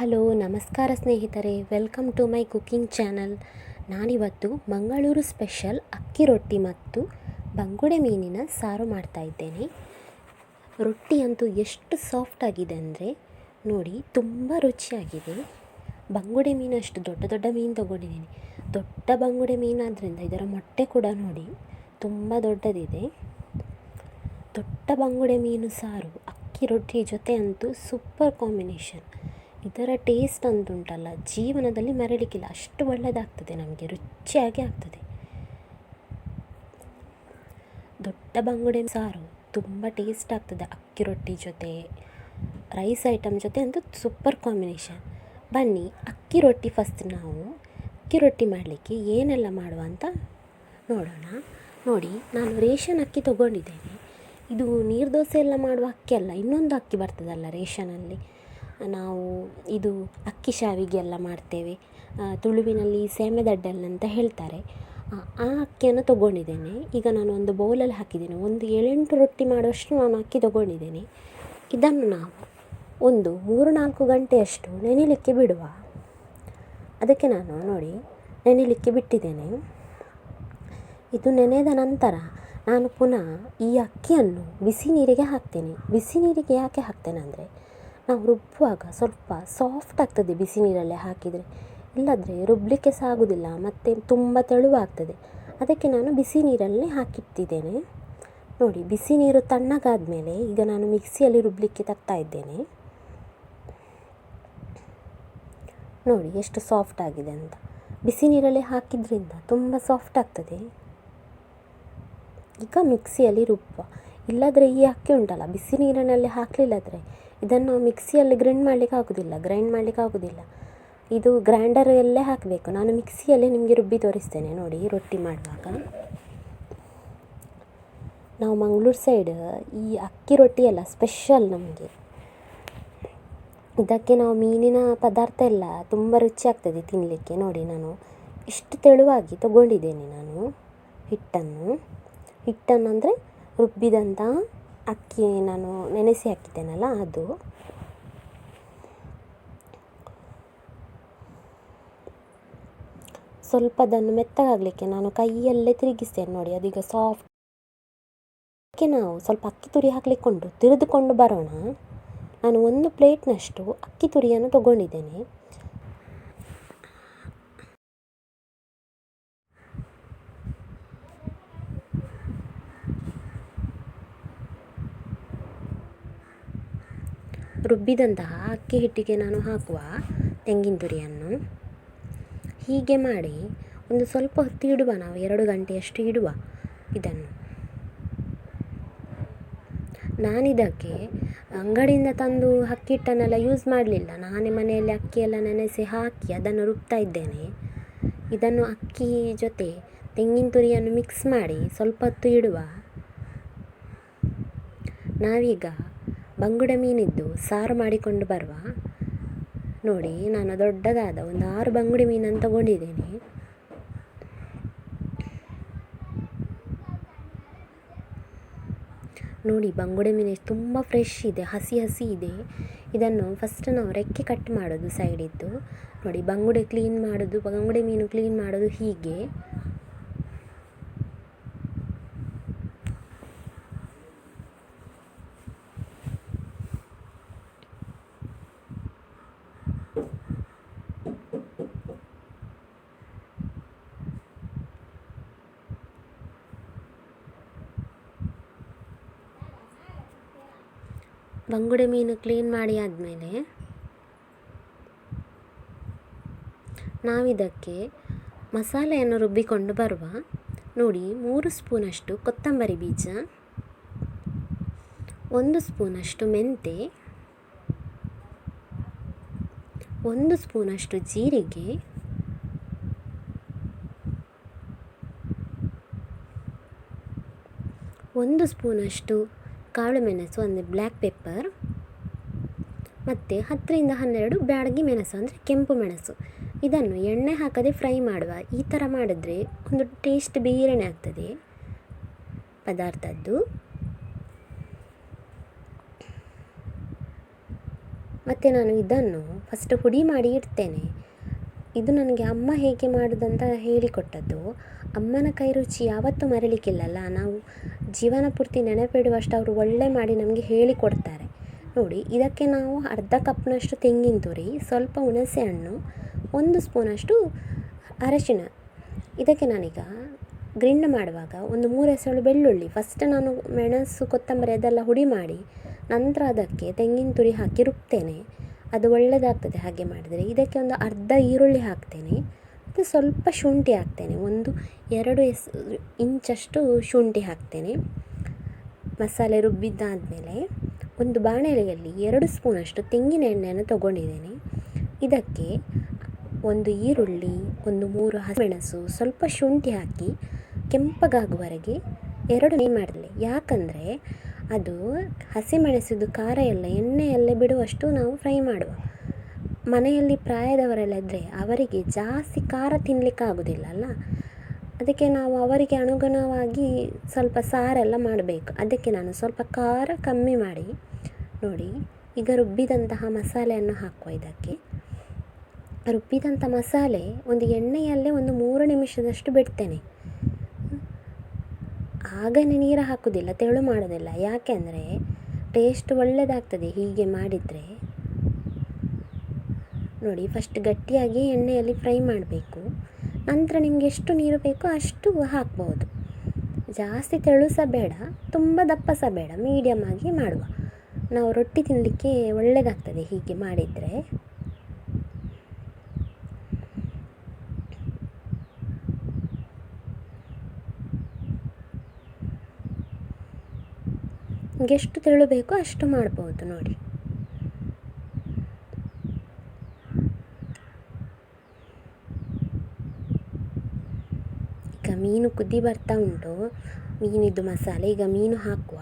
Hello, ನಮಸ್ಕಾರ ಸ್ನೇಹಿತರೆ. Welcome to my cooking channel. ನಾನಿವತ್ತು ಮಂಗಳೂರು ಸ್ಪೆಷಲ್ ಅಕ್ಕಿ ರೊಟ್ಟಿ ಮತ್ತು ಬಂಗುಡೆ ಮೀನಿನ ಸಾರು ಮಾಡ್ತಾ ಇದ್ದೇನೆ. ರೊಟ್ಟಿ ಅಂತೂ ಎಷ್ಟು ಸಾಫ್ಟ್ ಆಗಿದೆ ಅಂದರೆ ನೋಡಿ, ತುಂಬ ರುಚಿಯಾಗಿದೆ. ಬಂಗುಡೆ ಮೀನು ಅಷ್ಟು ದೊಡ್ಡ ದೊಡ್ಡ ಮೀನು ತಗೊಂಡಿದ್ದೀನಿ. ದೊಡ್ಡ ಬಂಗುಡೆ ಮೀನಾದ್ದರಿಂದ ಇದರ ಮೊಟ್ಟೆ ಕೂಡ ನೋಡಿ ತುಂಬ ದೊಡ್ಡದಿದೆ. ದೊಡ್ಡ ಬಂಗುಡೆ ಮೀನು ಸಾರು ಅಕ್ಕಿ ರೊಟ್ಟಿ ಜೊತೆ ಅಂತೂ ಸೂಪರ್ ಕಾಂಬಿನೇಷನ್ ಇದರ ಟೇಸ್ಟ್ ಅಂತುಂಟಲ್ಲ ಜೀವನದಲ್ಲಿ ಮರಲಿಕ್ಕಿಲ್ಲ. ಅಷ್ಟು ಒಳ್ಳೆಯದಾಗ್ತದೆ ನಮಗೆ ರುಚಿಯಾಗಿ ಆಗ್ತದೆ. ದೊಡ್ಡ ಬಂಗುಡೆ ಸಾರು ತುಂಬ ಟೇಸ್ಟ್ ಆಗ್ತದೆ, ಅಕ್ಕಿ ರೊಟ್ಟಿ ಜೊತೆ ರೈಸ್ ಐಟಮ್ ಜೊತೆ ಅಂತೂ ಸೂಪರ್ ಕಾಂಬಿನೇಷನ್ ಬನ್ನಿ, ಅಕ್ಕಿ ರೊಟ್ಟಿ ಫಸ್ಟ್ ನಾವು, ಅಕ್ಕಿ ರೊಟ್ಟಿ ಮಾಡಲಿಕ್ಕೆ ಏನೆಲ್ಲ ಮಾಡುವ ಅಂತ ನೋಡೋಣ. ನೋಡಿ, ನಾನು ರೇಷನ್ ಅಕ್ಕಿ ತೊಗೊಂಡಿದ್ದೇನೆ. ಇದು ನೀರು ದೋಸೆ ಎಲ್ಲ ಮಾಡುವ ಅಕ್ಕಿ ಅಲ್ಲ, ಇನ್ನೊಂದು ಅಕ್ಕಿ ಬರ್ತದಲ್ಲ ರೇಷನಲ್ಲಿ. ನಾವು ಇದು ಅಕ್ಕಿ ಶಾವಿಗೆ ಎಲ್ಲ ಮಾಡ್ತೇವೆ ತುಳುವಿನಲ್ಲಿ ಸೇಮೆದಡ್ಡಲ್ ಅಂತ ಹೇಳ್ತಾರೆ. ಆ ಅಕ್ಕಿಯನ್ನು ತೊಗೊಂಡಿದ್ದೇನೆ. ಈಗ ನಾನು ಒಂದು ಬೌಲಲ್ಲಿ ಹಾಕಿದ್ದೇನೆ. ಒಂದು ಏಳೆಂಟು ರೊಟ್ಟಿ ಮಾಡುವಷ್ಟು ನಾನು ಅಕ್ಕಿ ತೊಗೊಂಡಿದ್ದೇನೆ. ಇದನ್ನು ನಾವು ಒಂದು ಮೂರು ನಾಲ್ಕು ಗಂಟೆಯಷ್ಟು ನೆನೆಯಲಿಕ್ಕೆ ಬಿಡುವ. ಅದಕ್ಕೆ ನಾನು ನೋಡಿ ನೆನೆಯಲಿಕ್ಕೆ ಬಿಟ್ಟಿದ್ದೇನೆ. ಇದು ನೆನೆದ ನಂತರ ನಾನು ಪುನಃ ಈ ಅಕ್ಕಿಯನ್ನು ಬಿಸಿ ನೀರಿಗೆ ಹಾಕ್ತೇನೆ. ಬಿಸಿ ನೀರಿಗೆ ಯಾಕೆ ಹಾಕ್ತೇನೆ ಅಂದರೆ ನಾವು ರುಬ್ಬುವಾಗ ಸ್ವಲ್ಪ ಸಾಫ್ಟ್ ಆಗ್ತದೆ ಬಿಸಿ ನೀರಲ್ಲೇ ಹಾಕಿದರೆ. ಇಲ್ಲದ್ರೆ ರುಬ್ಬಲಿಕ್ಕೆ ಸಹ ಆಗೋದಿಲ್ಲ ಮತ್ತು ತುಂಬ ತೆಳುವಾಗ್ತದೆ. ಅದಕ್ಕೆ ನಾನು ಬಿಸಿ ನೀರಲ್ಲೇ ಹಾಕಿಟ್ಟಿದ್ದೇನೆ. ನೋಡಿ ಬಿಸಿ ನೀರು ತಣ್ಣಗಾದ ಮೇಲೆ ಈಗ ನಾನು ಮಿಕ್ಸಿಯಲ್ಲಿ ರುಬ್ಬಲಿಕ್ಕೆ ತರ್ತಾ ಇದ್ದೇನೆ. ನೋಡಿ, ಎಷ್ಟು ಸಾಫ್ಟ್ ಆಗಿದೆ ಅಂತ. ಬಿಸಿ ನೀರಲ್ಲಿ ಹಾಕಿದ್ರಿಂದ ತುಂಬ ಸಾಫ್ಟ್ ಆಗ್ತದೆ. ಈಗ ಮಿಕ್ಸಿಯಲ್ಲಿ ರುಬ್ಬ ಇಲ್ಲದ್ರೆ ಈ ಅಕ್ಕಿ ಉಂಟಲ್ಲ ಬಿಸಿ ನೀರಿನಲ್ಲಿ ಹಾಕಲಿಲ್ಲದ್ರೆ ಇದನ್ನು ಮಿಕ್ಸಿಯಲ್ಲಿ ಗ್ರೈಂಡ್ ಮಾಡಲಿಕ್ಕೆ ಆಗೋದಿಲ್ಲ ಗ್ರೈಂಡ್ ಮಾಡಲಿಕ್ಕೆ ಆಗೋದಿಲ್ಲ. ಇದು ಗ್ರೈಂಡರಲ್ಲೇ ಹಾಕಬೇಕು. ನಾನು ಮಿಕ್ಸಿಯಲ್ಲಿ ನಿಮಗೆ ರುಬ್ಬಿ ತೋರಿಸ್ತೇನೆ ನೋಡಿ, ರೊಟ್ಟಿ ಮಾಡುವಾಗ. ನಾವು ಮಂಗಳೂರು ಸೈಡ್ ಈ ಅಕ್ಕಿ ರೊಟ್ಟಿ ಎಲ್ಲ ಸ್ಪೆಷಲ್ ನಮಗೆ. ಇದಕ್ಕೆ ನಾವು ಮೀನಿನ ಪದಾರ್ಥ ಎಲ್ಲ ತುಂಬ ರುಚಿ ಆಗ್ತದೆ ತಿನ್ನಲಿಕ್ಕೆ ನೋಡಿ ನಾನು ಇಷ್ಟು ತೆಳುವಾಗಿ ತಗೊಂಡಿದ್ದೇನೆ ನಾನು ಹಿಟ್ಟನ್ನು. ಹಿಟ್ಟನ್ನು ಅಂದರೆ ರುಬ್ಬಿದಂಥ ಅಕ್ಕಿ ನಾನು ನೆನೆಸಿ ಹಾಕಿದ್ದೇನಲ್ಲ ಅದು. ಸ್ವಲ್ಪ ಅದನ್ನು ಮೆತ್ತಗಾಗಲಿಕ್ಕೆ ನಾನು ಕೈಯಲ್ಲೇ ತಿರುಗಿಸ್ತೇನೆ ನೋಡಿ, ಅದೀಗ ಸಾಫ್ಟ್ ಅದಕ್ಕೆ ನಾವು ಸ್ವಲ್ಪ ಅಕ್ಕಿ ತುರಿ ಹಾಕಲಿಕ್ಕೊಂಡು ತಿರಿದುಕೊಂಡು ಬರೋಣ. ನಾನು ಒಂದು ಪ್ಲೇಟ್ನಷ್ಟು ಅಕ್ಕಿ ತುರಿಯನ್ನು ತಗೊಂಡಿದ್ದೇನೆ. ರುಬ್ಬಿದಂತಹ ಅಕ್ಕಿ ಹಿಟ್ಟಿಗೆ ನಾನು ಹಾಕುವ ತೆಂಗಿನ ತುರಿಯನ್ನು ಹೀಗೆ ಮಾಡಿ ಒಂದು ಸ್ವಲ್ಪ ಹೊತ್ತು ಇಡುವ, ನಾವು ಎರಡು ಗಂಟೆಯಷ್ಟು ಇಡುವ ಇದನ್ನು. ನಾನಿದಕ್ಕೆ ಅಂಗಡಿಯಿಂದ ತಂದು ಅಕ್ಕಿ ಹಿಟ್ಟನ್ನೆಲ್ಲ ಯೂಸ್ ಮಾಡಲಿಲ್ಲ. ನಾನೇ ಮನೆಯಲ್ಲಿ ಅಕ್ಕಿಯೆಲ್ಲ ನೆನೆಸಿ ಹಾಕಿ ಅದನ್ನು ರುಬ್ತಾ ಇದ್ದೇನೆ. ಇದನ್ನು ಅಕ್ಕಿ ಜೊತೆ ತೆಂಗಿನ ತುರಿಯನ್ನು ಮಿಕ್ಸ್ ಮಾಡಿ ಸ್ವಲ್ಪ ಹೊತ್ತು ಇಡುವ. ನಾವೀಗ ಬಂಗುಡೆ ಮೀನಿದ್ದು ಸಾರು ಮಾಡಿಕೊಂಡು ಬರುವ. ನೋಡಿ, ನಾನು ದೊಡ್ಡದಾದ ಒಂದು ಆರು ಬಂಗುಡೆ ಮೀನನ್ನು ತಗೊಂಡಿದ್ದೇನೆ. ನೋಡಿ, ಬಂಗುಡೆ ಮೀನು ತುಂಬ ಫ್ರೆಶ್ ಇದೆ, ಹಸಿ ಹಸಿ ಇದೆ. ಇದನ್ನು ಫಸ್ಟ್ ನಾವು ರೆಕ್ಕೆ ಕಟ್ ಮಾಡೋದು ಸೈಡಿದ್ದು ನೋಡಿ, ಬಂಗುಡೆ ಕ್ಲೀನ್ ಮಾಡೋದು, ಬಂಗುಡೆ ಮೀನು ಕ್ಲೀನ್ ಮಾಡೋದು ಹೀಗೆ. ಬಂಗುಡೆ ಮೀನು ಕ್ಲೀನ್ ಮಾಡಿ ಆದಮೇಲೆ ನಾವಿದಕ್ಕೆ ಮಸಾಲೆಯನ್ನು ರುಬ್ಬಿಕೊಂಡು ಬರುವ ನೋಡಿ ಮೂರು ಸ್ಪೂನಷ್ಟು ಕೊತ್ತಂಬರಿ ಬೀಜ, ಒಂದು ಸ್ಪೂನಷ್ಟು ಮೆಂತೆ, ಒಂದು ಸ್ಪೂನಷ್ಟು ಜೀರಿಗೆ, ಒಂದು ಸ್ಪೂನಷ್ಟು ಕಾಳು ಮೆಣಸು ಅಂದರೆ ಬ್ಲ್ಯಾಕ್ ಪೆಪ್ಪರ್. ಮತ್ತು ಹತ್ತರಿಂದ ಹನ್ನೆರಡು ಬ್ಯಾಡಗಿ ಮೆಣಸು ಅಂದರೆ ಕೆಂಪು ಮೆಣಸು. ಇದನ್ನು ಎಣ್ಣೆ ಹಾಕದೆ ಫ್ರೈ ಮಾಡುವ ಈ ಥರ ಮಾಡಿದ್ರೆ ಒಂದು ಟೇಸ್ಟ್ ಬೇರೆಯೇ ಆಗ್ತದೆ. ಪದಾರ್ಥದ್ದು. ಮತ್ತು ನಾನು ಇದನ್ನು ಫಸ್ಟ್ ಹುಡಿ ಮಾಡಿ ಇಡ್ತೇನೆ. ಇದು ನನಗೆ ಅಮ್ಮ ಹೇಗೆ ಮಾಡೋದಂತ ಹೇಳಿಕೊಟ್ಟದ್ದು. ಅಮ್ಮನ ಕೈ ರುಚಿ ಯಾವತ್ತೂ ಮರಳಿಕ್ಕಿಲ್ಲಲ್ಲ ನಾವು ಜೀವನ ಪೂರ್ತಿ ನೆನಪಿಡುವಷ್ಟು ಅವರು ಒಳ್ಳೆ ಮಾಡಿ ನಮಗೆ ಹೇಳಿಕೊಡ್ತಾರೆ. ನೋಡಿ, ಇದಕ್ಕೆ ನಾವು ಅರ್ಧ ಕಪ್ನಷ್ಟು ತೆಂಗಿನ ತುರಿ, ಸ್ವಲ್ಪ ಹುಣಸೆ ಹಣ್ಣು, ಒಂದು ಸ್ಪೂನಷ್ಟು ಅರಶಿನ ಇದಕ್ಕೆ ನಾನೀಗ ಗ್ರಿಂಡ್ ಮಾಡುವಾಗ ಒಂದು ಮೂರು ಎಸಳು ಬೆಳ್ಳುಳ್ಳಿ. ಫಸ್ಟ್ ನಾನು ಮೆಣಸು, ಕೊತ್ತಂಬರಿ ಅದೆಲ್ಲ ಹುಡಿ ಮಾಡಿ, ನಂತರ ಅದಕ್ಕೆ ತೆಂಗಿನ ತುರಿ ಹಾಕಿ ರುಬ್ತೇನೆ. ಅದು ಒಳ್ಳೆಯದಾಗ್ತದೆ ಹಾಗೆ ಮಾಡಿದರೆ. ಇದಕ್ಕೆ ಒಂದು ಅರ್ಧ ಈರುಳ್ಳಿ ಹಾಕ್ತೇನೆ. ಮತ್ತು ಸ್ವಲ್ಪ ಶುಂಠಿ ಹಾಕ್ತೇನೆ. ಒಂದು ಎರಡು ಎಸ್, ಇಂಚಷ್ಟು ಶುಂಠಿ ಹಾಕ್ತೇನೆ. ಮಸಾಲೆ ರುಬ್ಬಿದ್ದಾದಮೇಲೆ ಒಂದು ಬಾಣಲೆಯಲ್ಲಿ ಎರಡು ಸ್ಪೂನಷ್ಟು ತೆಂಗಿನ ಎಣ್ಣೆಯನ್ನು ತಗೊಂಡಿದ್ದೇನೆ. ಇದಕ್ಕೆ ಒಂದು ಈರುಳ್ಳಿ, ಒಂದು ಮೂರು ಹಸಿಮೆಣಸು, ಸ್ವಲ್ಪ ಶುಂಠಿ ಹಾಕಿ ಕೆಂಪಗಾಗುವವರೆಗೆ ಎರಡು ಮಾಡಲಿ ಯಾಕಂದರೆ ಅದು ಹಸಿಮೆಣಸಿದ್ದು ಖಾರ ಎಲ್ಲ ಎಣ್ಣೆಯಲ್ಲೇ ಬಿಡುವಷ್ಟು ನಾವು ಫ್ರೈ ಮಾಡುವ. ಮನೆಯಲ್ಲಿ ಪ್ರಾಯದವರೆಲ್ಲ ಇದ್ದರೆ ಅವರಿಗೆ ಜಾಸ್ತಿ ಖಾರ ತಿನ್ನಲಿಕ್ಕಾಗೋದಿಲ್ಲ ಅಲ್ಲ? ಅದಕ್ಕೆ ನಾವು ಅವರಿಗೆ ಅನುಗುಣವಾಗಿ ಸ್ವಲ್ಪ ಸಾರೆಲ್ಲ ಮಾಡಬೇಕು. ಅದಕ್ಕೆ ನಾನು ಸ್ವಲ್ಪ ಖಾರ ಕಮ್ಮಿ ಮಾಡಿ. ನೋಡಿ, ಈಗ ರುಬ್ಬಿದಂತಹ ಮಸಾಲೆಯನ್ನು ಹಾಕುವ ಇದಕ್ಕೆ. ರುಬ್ಬಿದಂಥ ಮಸಾಲೆ ಒಂದು ಎಣ್ಣೆಯಲ್ಲೇ ಒಂದು ಮೂರು ನಿಮಿಷದಷ್ಟು ಬಿಡ್ತೇನೆ. ಆಗನೇ ನೀರು ಹಾಕೋದಿಲ್ಲ ತೆಳು ಮಾಡೋದಿಲ್ಲ ಯಾಕೆಂದರೆ ಟೇಸ್ಟ್ ಒಳ್ಳೆಯದಾಗ್ತದೆ ಹೀಗೆ ಮಾಡಿದರೆ. ನೋಡಿ ಫಸ್ಟ್ ಗಟ್ಟಿಯಾಗಿ ಎಣ್ಣೆಯಲ್ಲಿ ಫ್ರೈ ಮಾಡಬೇಕು. ನಂತರ ನಿಮಗೆ ಎಷ್ಟು ನೀರು ಬೇಕೋ ಅಷ್ಟು ಹಾಕ್ಬೋದು. ಜಾಸ್ತಿ ತೆಳು ಸಹ ಬೇಡ ತುಂಬ ದಪ್ಪ ಸಹ ಬೇಡ ಮೀಡಿಯಮ್ ಆಗಿ ಮಾಡುವ. ನಾವು ರೊಟ್ಟಿ ತಿನ್ನಲಿಕ್ಕೆ ಒಳ್ಳೆಯದಾಗ್ತದೆ ಹೀಗೆ ಮಾಡಿದರೆ. ನಿಮಗೆ ಎಷ್ಟು ತೆಳು ಬೇಕೋ ಅಷ್ಟು ಮಾಡ್ಬೋದು ನೋಡಿ. ಈಗ ಮೀನು ಕುದಿ ಬರ್ತಾ ಉಂಟು. ಮೀನಿದ್ದು ಮಸಾಲೆ, ಈಗ ಮೀನು ಹಾಕುವ.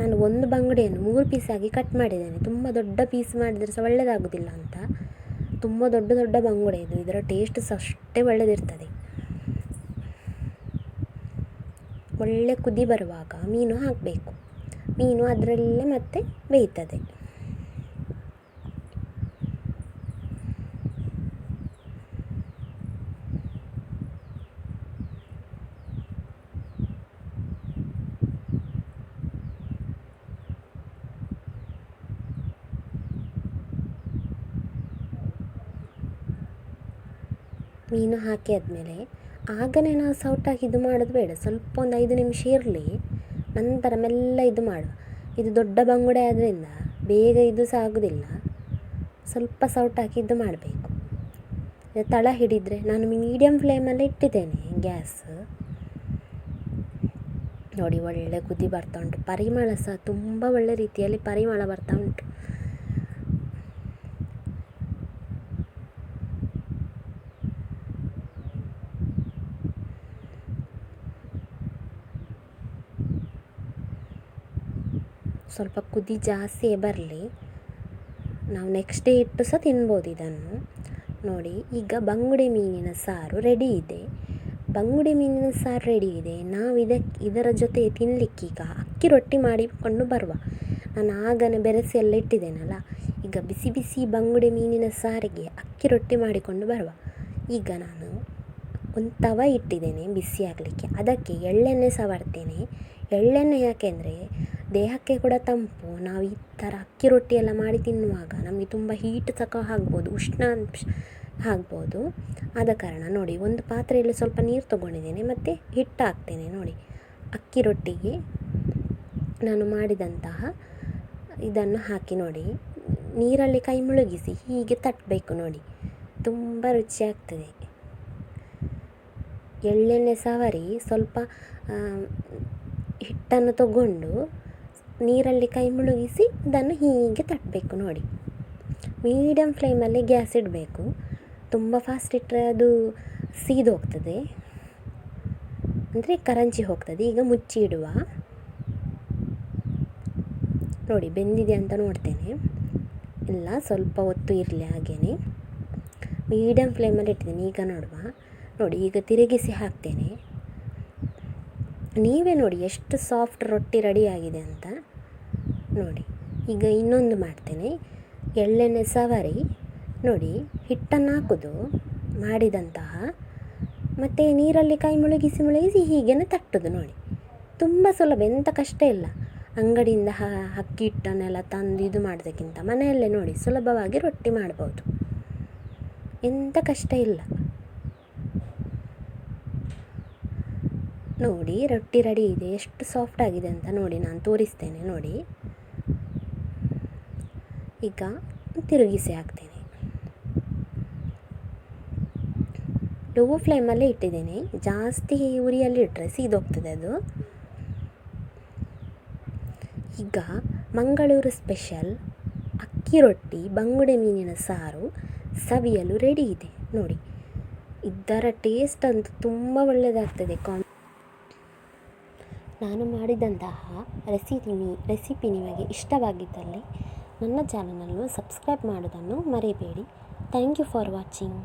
ನಾನು ಒಂದು ಬಂಗುಡೆಯನ್ನು ಮೂರು ಪೀಸಾಗಿ ಕಟ್ ಮಾಡಿದ್ದೇನೆ. ತುಂಬ ದೊಡ್ಡ ಪೀಸ್ ಮಾಡಿದರೆ ಸಹ ಒಳ್ಳೆಯದಾಗೋದಿಲ್ಲ ಅಂತ. ತುಂಬ ದೊಡ್ಡ ದೊಡ್ಡ ಬಂಗುಡೆ ಇದು. ಇದರ ಟೇಸ್ಟ್ ಸಹ ಅಷ್ಟೇ ಒಳ್ಳೆಯದಿರ್ತದೆ ಒಳ್ಳೆ ಕುದಿ ಬರುವಾಗ ಮೀನು ಹಾಕಬೇಕು. ಮೀನು ಅದರಲ್ಲೇ ಮತ್ತೆ ಬೇಯ್ತದೆ. ಮೀನು ಹಾಕಿ ಆದಮೇಲೆ ಆಗಲೇ ನಾವು ಸೌಟಾಗಿ ಇದು ಮಾಡೋದು ಬೇಡ. ಸ್ವಲ್ಪ ಒಂದು ಐದು ನಿಮಿಷ ಇರಲಿ, ನಂತರ ಮೆಲ್ಲ ಇದು ಮಾಡು. ಇದು ದೊಡ್ಡ ಬಂಗುಡೆ ಆದ್ದರಿಂದ ಬೇಗ ಇದು ಸಹ ಆಗೋದಿಲ್ಲ ಸ್ವಲ್ಪ ಸೌಟಾಕಿ ಇದು ಮಾಡಬೇಕು. ತಳ ಹಿಡಿದರೆ ನಾನು ಮೀಡಿಯಮ್ ಫ್ಲೇಮಲ್ಲಿ ಇಟ್ಟಿದ್ದೇನೆ ಗ್ಯಾಸ್. ನೋಡಿ ಒಳ್ಳೆ ಕುದಿ ಬರ್ತಾ ಉಂಟು. ಪರಿಮಳ ಸಹ ತುಂಬ ಒಳ್ಳೆ ರೀತಿಯಲ್ಲಿ ಪರಿಮಳ ಬರ್ತಾ ಉಂಟು. ಸ್ವಲ್ಪ ಕುದಿ ಜಾಸ್ತಿಯೇ ಬರಲಿ. ನಾವು ನೆಕ್ಸ್ಟ್ ಡೇ ಇಟ್ಟು ಸಹ ತಿನ್ಬೋದು ಇದನ್ನು. ನೋಡಿ, ಈಗ ಬಂಗುಡೆ ಮೀನಿನ ಸಾರು ರೆಡಿ ಇದೆ. ಬಂಗುಡೆ ಮೀನಿನ ಸಾರು ರೆಡಿ ಇದೆ. ನಾವು ಇದಕ್ಕೆ ಇದರ ಜೊತೆ ತಿನ್ನಲಿಕ್ಕೀಗ ಅಕ್ಕಿ ರೊಟ್ಟಿ ಮಾಡಿಕೊಂಡು ಬರುವ. ನಾನು ಆಗನೇ ಬೆರೆಸಿ ಎಲ್ಲ ಇಟ್ಟಿದ್ದೇನಲ್ಲ, ಈಗ ಬಿಸಿ ಬಿಸಿ ಬಂಗುಡೆ ಮೀನಿನ ಸಾರಿಗೆ ಅಕ್ಕಿ ರೊಟ್ಟಿ ಮಾಡಿಕೊಂಡು ಬರುವ. ಈಗ ನಾನು ಒಂದು ತವ ಇಟ್ಟಿದ್ದೇನೆ ಬಿಸಿ ಆಗಲಿಕ್ಕೆ ಅದಕ್ಕೆ ಎಳ್ಳೆಣ್ಣೆ ಸವರ್ತೇನೆ ಎಳ್ಳೆಣ್ಣೆ ಯಾಕೆಂದರೆ ದೇಹಕ್ಕೆ ಕೂಡ ತಂಪು, ನಾವು ಈ ಥರ ಅಕ್ಕಿ ರೊಟ್ಟಿ ಎಲ್ಲ ಮಾಡಿ ತಿನ್ನುವಾಗ ನಮಗೆ ತುಂಬ ಹೀಟ್ ತಕ ಆಗ್ಬೋದು ಉಷ್ಣಾಂಶ ಆಗ್ಬೋದು ಆದ ಕಾರಣ ನೋಡಿ, ಒಂದು ಪಾತ್ರೆಯಲ್ಲಿ ಸ್ವಲ್ಪ ನೀರು ತೊಗೊಂಡಿದ್ದೇನೆ, ಮತ್ತು ಹಿಟ್ಟು ಹಾಕ್ತೇನೆ ನೋಡಿ. ಅಕ್ಕಿ ರೊಟ್ಟಿಗೆ ನಾನು ಮಾಡಿದಂತಹ ಇದನ್ನು ಹಾಕಿ ನೋಡಿ. ನೀರಲ್ಲಿ ಕೈ ಮುಳುಗಿಸಿ ಹೀಗೆ ತಟ್ಟಬೇಕು ನೋಡಿ. ತುಂಬ ರುಚಿಯಾಗ್ತದೆ. ಎಳ್ಳೆಣ್ಣೆ ಸವರಿ ಸ್ವಲ್ಪ ಹಿಟ್ಟನ್ನು ತಗೊಂಡು ನೀರಲ್ಲಿ ಕೈ ಮುಳುಗಿಸಿ ಅದನ್ನು ಹೀಗೆ ತಟ್ಟಬೇಕು ನೋಡಿ. ಮೀಡಿಯಮ್ ಫ್ಲೇಮಲ್ಲಿ ಗ್ಯಾಸ್ ಇಡಬೇಕು. ತುಂಬ ಫಾಸ್ಟ್ ಇಟ್ಟರೆ ಅದು ಸೀದೋಗ್ತದೆ ಅಂದರೆ ಕರಂಚಿ ಹೋಗ್ತದೆ. ಈಗ ಮುಚ್ಚಿ ಇಡುವ. ನೋಡಿ, ಬೆಂದಿದೆ ಅಂತ ನೋಡ್ತೇನೆ. ಇಲ್ಲ, ಸ್ವಲ್ಪ ಹೊತ್ತು ಇರಲಿ ಹಾಗೆಯೇ ಮೀಡಿಯಮ್ ಫ್ಲೇಮಲ್ಲಿ ಇಟ್ಟಿದ್ದೀನಿ. ಈಗ ನೋಡುವ. ನೋಡಿ, ಈಗ ತಿರುಗಿಸಿ ಹಾಕ್ತೇನೆ. ನೀವೇ ನೋಡಿ ಎಷ್ಟು ಸಾಫ್ಟ್ ರೊಟ್ಟಿ ರೆಡಿಯಾಗಿದೆ ಅಂತ. ನೋಡಿ, ಈಗ ಇನ್ನೊಂದು ಮಾಡ್ತೇನೆ. ಎಳ್ಳೆಣ್ಣೆ ಸವರಿ, ನೋಡಿ, ಹಿಟ್ಟನ್ನು ಹಾಕೋದು, ಮಾಡಿದಂತಹ, ಮತ್ತು ನೀರಲ್ಲಿ ಕೈ ಮುಳುಗಿಸಿ ಮುಳುಗಿಸಿ ಹೀಗೇನೆ ತಟ್ಟೋದು ನೋಡಿ. ತುಂಬ ಸುಲಭ ಎಂಥ ಕಷ್ಟ ಇಲ್ಲ. ಅಂಗಡಿಯಿಂದ ಅಕ್ಕಿ ಹಿಟ್ಟನ್ನೆಲ್ಲ ತಂದು ಇದು ಮಾಡೋದಕ್ಕಿಂತ ಮನೆಯಲ್ಲೇ ನೋಡಿ ಸುಲಭವಾಗಿ ರೊಟ್ಟಿ ಮಾಡ್ಬೋದು. ಎಂಥ ಕಷ್ಟ ಇಲ್ಲ. ನೋಡಿ, ರೊಟ್ಟಿ ರೆಡಿ ಇದೆ. ಎಷ್ಟು ಸಾಫ್ಟ್ ಆಗಿದೆ ಅಂತ ನೋಡಿ ನಾನು ತೋರಿಸ್ತೇನೆ, ನೋಡಿ. ಈಗ ತಿರುಗಿಸಿ ಹಾಕ್ತೇನೆ. ಲೋ ಫ್ಲೇಮಲ್ಲೇ ಇಟ್ಟಿದ್ದೇನೆ. ಜಾಸ್ತಿ ಉರಿಯಲ್ಲಿ ಇಟ್ಟರೆ ಸೀದೋಗ್ತದೆ ಅದು. ಈಗ ಮಂಗಳೂರು ಸ್ಪೆಷಲ್ ಅಕ್ಕಿ ರೊಟ್ಟಿ, ಬಂಗುಡೆ ಮೀನಿನ ಸಾರು ಸವಿಯಲು ರೆಡಿ ಇದೆ. ನೋಡಿ, ಇದರ ಟೇಸ್ಟ್ ಅಂತೂ ತುಂಬ ಒಳ್ಳೆಯದಾಗ್ತದೆ ಕಾಮ್ ನಾನು ಮಾಡಿದಂತಹ ರೆಸಿಪಿ ರೆಸಿಪಿ ನಿಮಗೆ ಇಷ್ಟವಾಗಿದ್ದಲ್ಲಿ ನನ್ನ ಚಾನಲನ್ನು ಸಬ್ಸ್ಕ್ರೈಬ್ ಮಾಡೋದನ್ನು ಮರೆಯಬೇಡಿ ಥ್ಯಾಂಕ್ ಯು ಫಾರ್ ವಾಚಿಂಗ್.